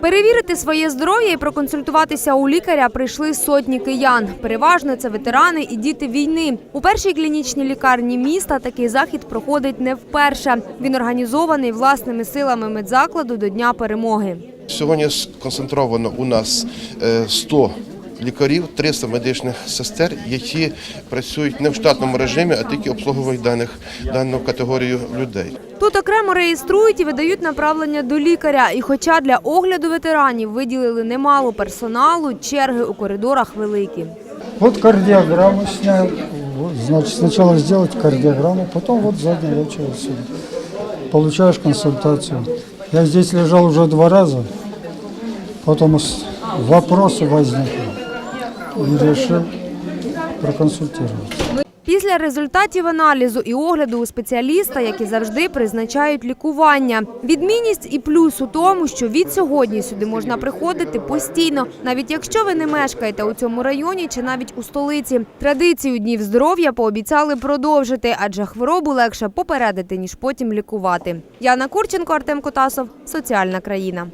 Перевірити своє здоров'я і проконсультуватися у лікаря прийшли сотні киян. Переважно це ветерани і діти війни. У першій клінічній лікарні міста такий захід проходить не вперше. Він організований власними силами медзакладу до Дня перемоги. Сьогодні сконцентровано у нас е, 100 лікарів, 300 медичних сестер, які працюють не в штатному режимі, а тільки обслуговують даних дану категорію людей. Тут окремо реєструють і видають направлення до лікаря. І хоча для огляду ветеранів виділили немало персоналу, черги у коридорах великі. Вот кардиограмму снял. Вот, значит, сначала сделать кардиограмму, потом вот задняя очередь сюда. Получаешь консультацию. Я здесь лежал уже два раза, потом с- вопросы возникли и решил проконсультироваться. Після результатів аналізу і огляду у спеціаліста, як і завжди, призначають лікування. Відмінність і плюс у тому, що від сьогодні сюди можна приходити постійно, навіть якщо ви не мешкаєте у цьому районі чи навіть у столиці. Традицію днів здоров'я пообіцяли продовжити, адже хворобу легше попередити ніж потім лікувати. Яна Курченко, Артем Котасов, соціальна країна.